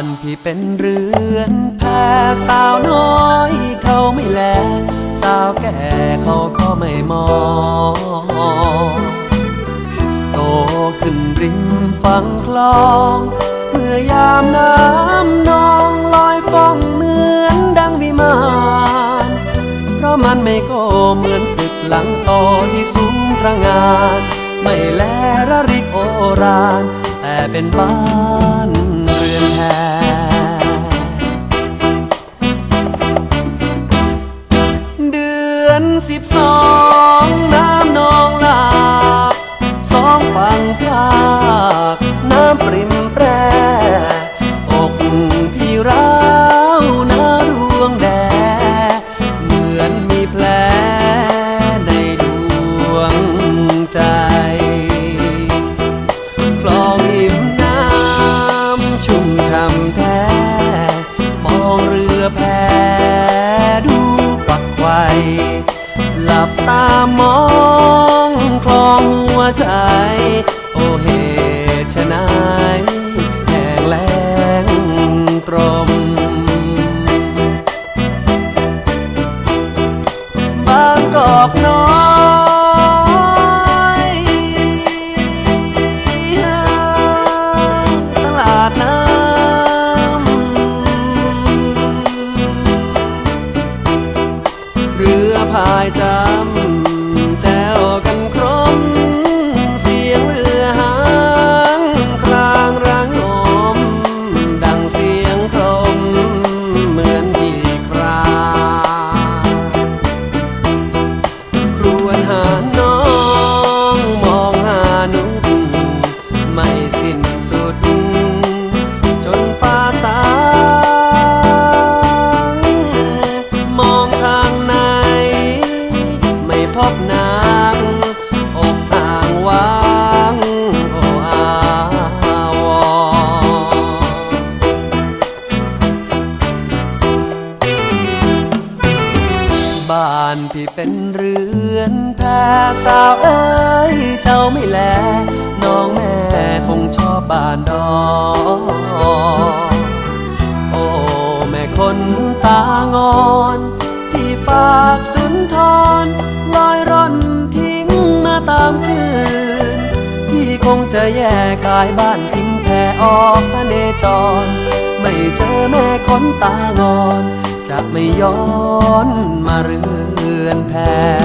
านพี่เป็นเรือนแพสาวน้อยเขาไม่แล สาวแก่เขาก็ไม่มองโตขึ้นริมฝั่งคลอง เมื่อยามน้ำนองลอยฟ้องเหมือนดังวิมานเพราะมันไม่โกเหมือนตึกหลังโตที่สูงตระงาน ไม่แลระริกโอรานแต่เป็นบ้าน สิบสอง บตามองคลองหัวใจ โอเหตุชนายแห้งแล้งตรม บางกอกน้อยตลาดน้ำเรือพายจำแจานพี่เป็นเรือนแพสาวเอ้ยเจ้าไม่แล น้องแม่คงชอบบ้านดอกโอ้แม่คนตางอนพี่ฝากสุนทรลอยร่อนทิ้งมาตามคืนพี่คงจะแยกกายบ้านทิ้งแพออกพระเนจร ไม่เจอแม่คนตางอนจะไม่ย้อนมาเรือ นแพ